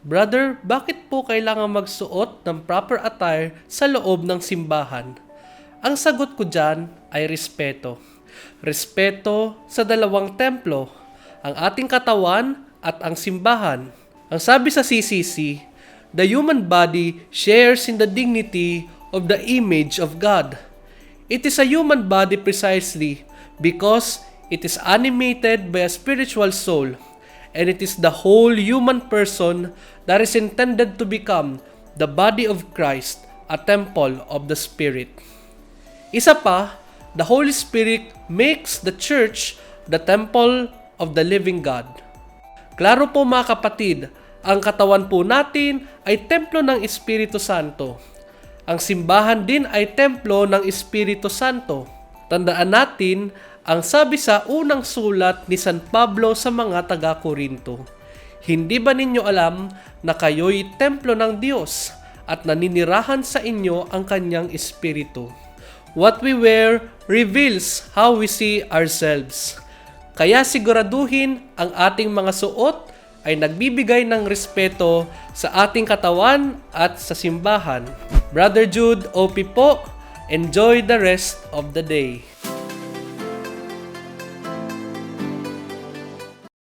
Brother, bakit po kailangan magsuot ng proper attire sa loob ng simbahan? Ang sagot ko dyan ay respeto. Respeto sa dalawang templo, ang ating katawan at ang simbahan. Ang sabi sa CCC, the human body shares in the dignity of the image of God. It is a human body precisely because it is animated by a spiritual soul and it is the whole human person that is intended to become the body of Christ, a temple of the Spirit. Isa pa, the Holy Spirit makes the church the temple of the living God. Klaro po mga kapatid, ang katawan po natin ay templo ng Espiritu Santo. Ang simbahan din ay templo ng Espiritu Santo. Tandaan natin ang sabi sa unang sulat ni San Pablo sa mga taga-Korinto. Hindi ba ninyo alam na kayo'y templo ng Diyos at naninirahan sa inyo ang kanyang Espiritu? What we wear reveals how we see ourselves. Kaya siguraduhin ang ating mga suot ay nagbibigay ng respeto sa ating katawan at sa simbahan. Brother Jude, OP po, enjoy the rest of the day.